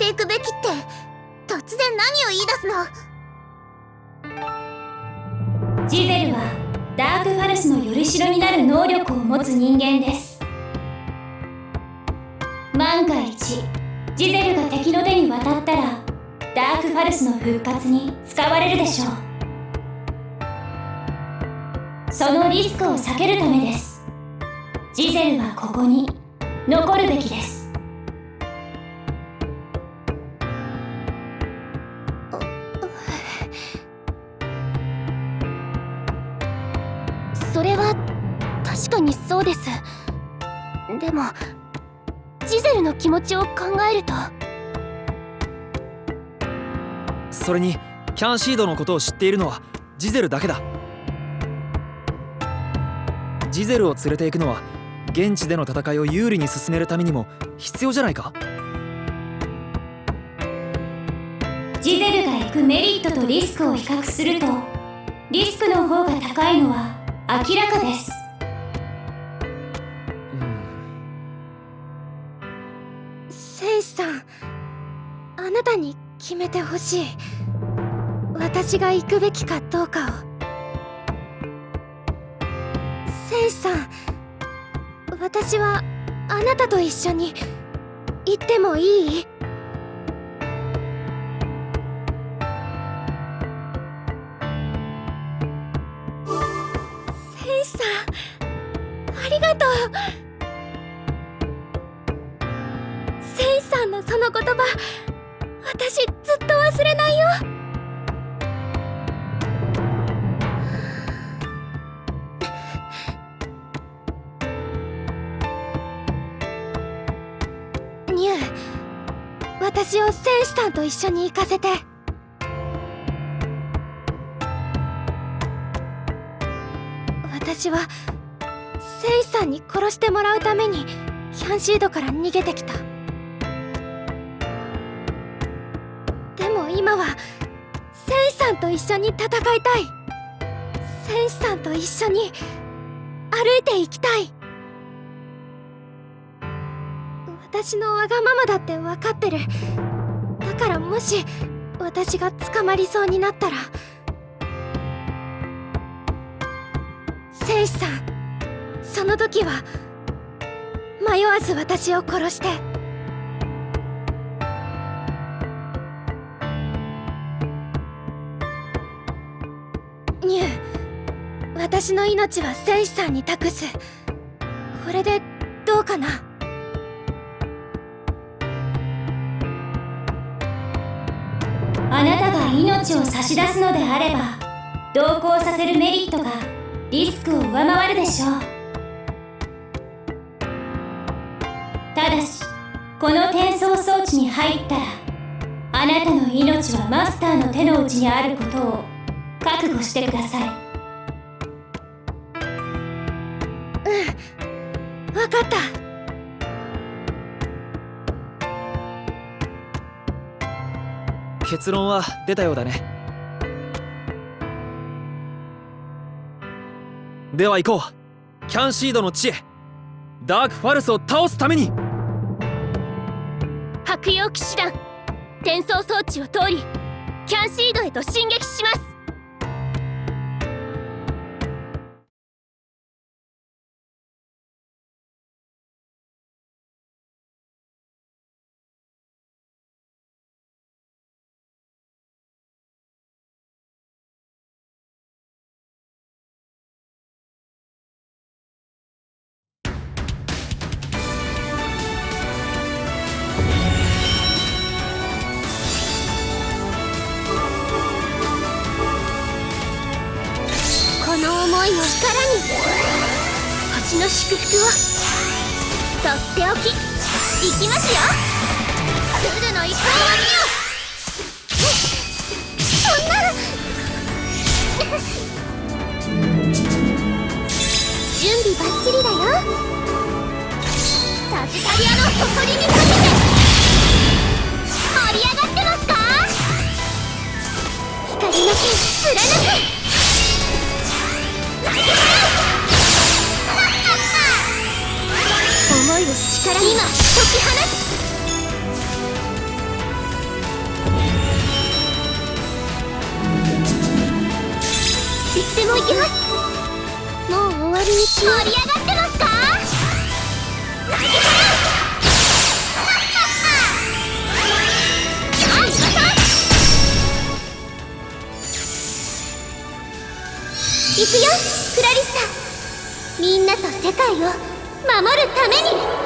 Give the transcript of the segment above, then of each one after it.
ていくべきって突然何を言い出すの？ジゼルはダークファルスのよりしろになる能力を持つ人間です。万が一ジゼルが敵の手に渡ったらダークファルスの復活に使われるでしょう。そのリスクを避けるためです。ジゼルはここに残るべきです。そうです。でもジゼルの気持ちを考えると。それにキャンシードのことを知っているのはジゼルだけだ。ジゼルを連れて行くのは現地での戦いを有利に進めるためにも必要じゃないか。ジゼルが行くメリットとリスクを比較するとリスクの方が高いのは明らかですさんあなたに決めてほしい。私が行くべきかどうかを。戦士さん私はあなたと一緒に行ってもいい？戦士さんありがとう。私ずっと忘れないよ。ニュー私を戦士さんと一緒に行かせて。私は戦士さんに殺してもらうためにヒャンシードから逃げてきた。今は戦士さんと一緒に戦いたい。戦士さんと一緒に歩いていきたい。私のわがままだって分かってる。だからもし私が捕まりそうになったら。戦士さんその時は迷わず私を殺して。私の命は戦士さんに託す。これでどうかな？あなたが命を差し出すのであれば同行させるメリットがリスクを上回るでしょう。ただしこの転送装置に入ったらあなたの命はマスターの手の内にあることを覚悟してください。うん。分かった。結論は出たようだね。では行こう。キャンシードの地へ。ダークファルスを倒すために。白陽騎士団。転送装置を通りキャンシードへと進撃しますに星の祝福をとっておきいきますよルルの一本割りをそんな準備バッチリだよサジタリアの誇りにかけて盛り上がってますか？光の線貫く今解き放つ。盛り上がってますか？行くよクラリスタ。みんなと世界を守るために。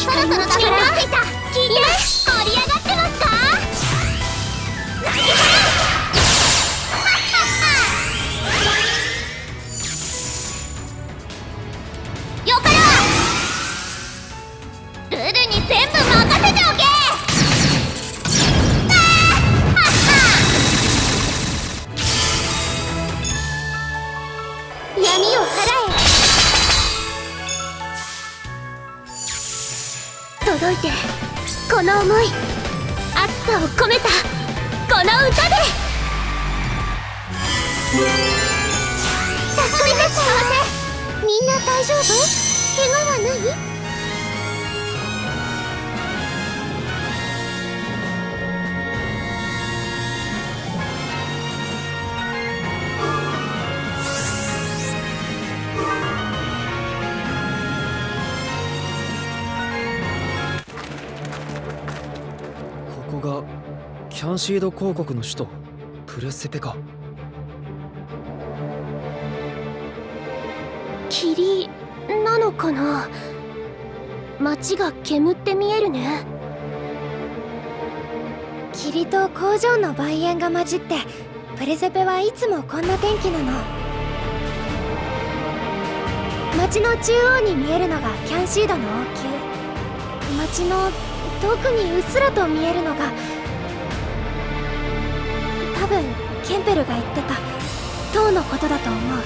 そろそろだから。聞いてこの思い熱さを込めたこの歌で。助かりましたみんな大丈夫？怪我はない？がキャンシード公国の首都プレセペか霧なのかな？街が煙って見えるね。霧と工場の梅煙が混じってプレセペはいつもこんな天気なの。街の中央に見えるのがキャンシードの王宮。街の遠くにうっすらと見えるのが多分ケンペルが言ってた塔のことだと思う。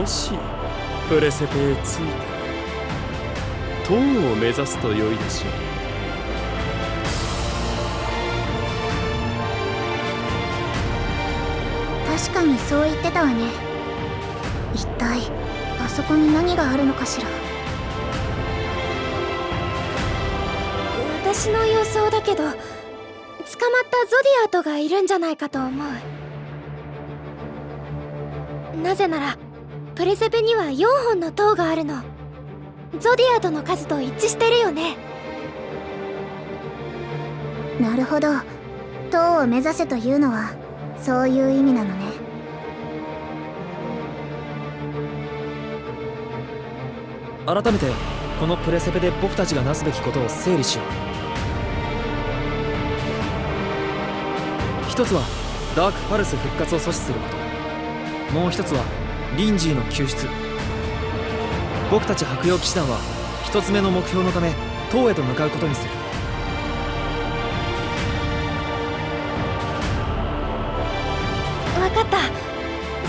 もしプレセペへ着いたら塔を目指すと良いでしょう。確かにそう言ってたわね。一体。あそこに何があるのかしら？私の予想だけど捕まったゾディアートがいるんじゃないかと思う。なぜならプレセペには4本の塔があるの。ゾディアートの数と一致してるよね。なるほど。塔を目指せというのはそういう意味なのね改めてこのプレセペで僕たちがなすべきことを整理しよう。一つはダークファルス復活を阻止すること。もう一つはリンジーの救出。僕たち白曜騎士団は一つ目の目標のため塔へと向かうことにする。わかった。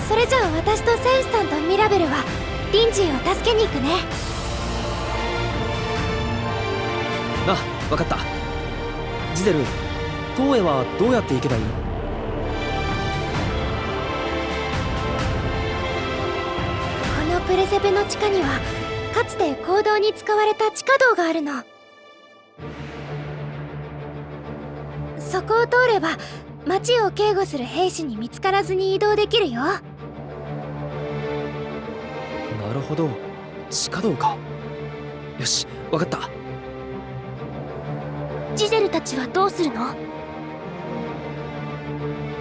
それじゃあ私とセンスさんとミラベルはリンジーを助けに行くね。あ分かった。ジゼル塔へはどうやって行けばいい？このプレセペの地下にはかつて行動に使われた地下道があるの。そこを通れば町を警護する兵士に見つからずに移動できるよ。なるほど。地下道か。よし分かった。ジゼルたちはどうするの？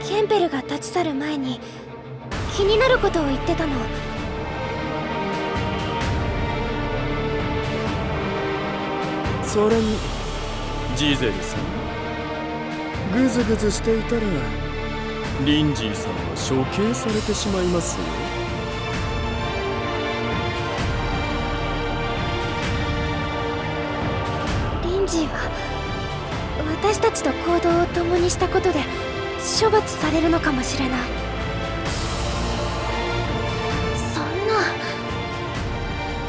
ケンペルが立ち去る前に気になることを言ってたの。それにジーゼルさん？グズグズしていたらリンジーさんは処刑されてしまいますよと行動を共にしたことで処罰されるのかもしれない。そんな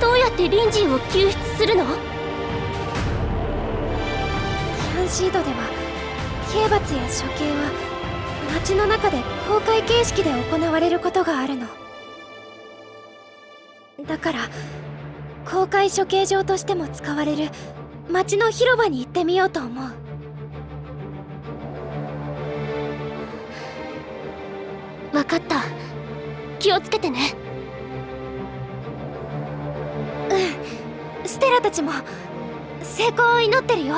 どうやってリンジーを救出するの？キャンシードでは刑罰や処刑は街の中で公開形式で行われることがあるの。だから公開処刑場としても使われる街の広場に行ってみようと思う。分かった。気をつけてね。うん。ステラたちも。成功を祈ってるよ。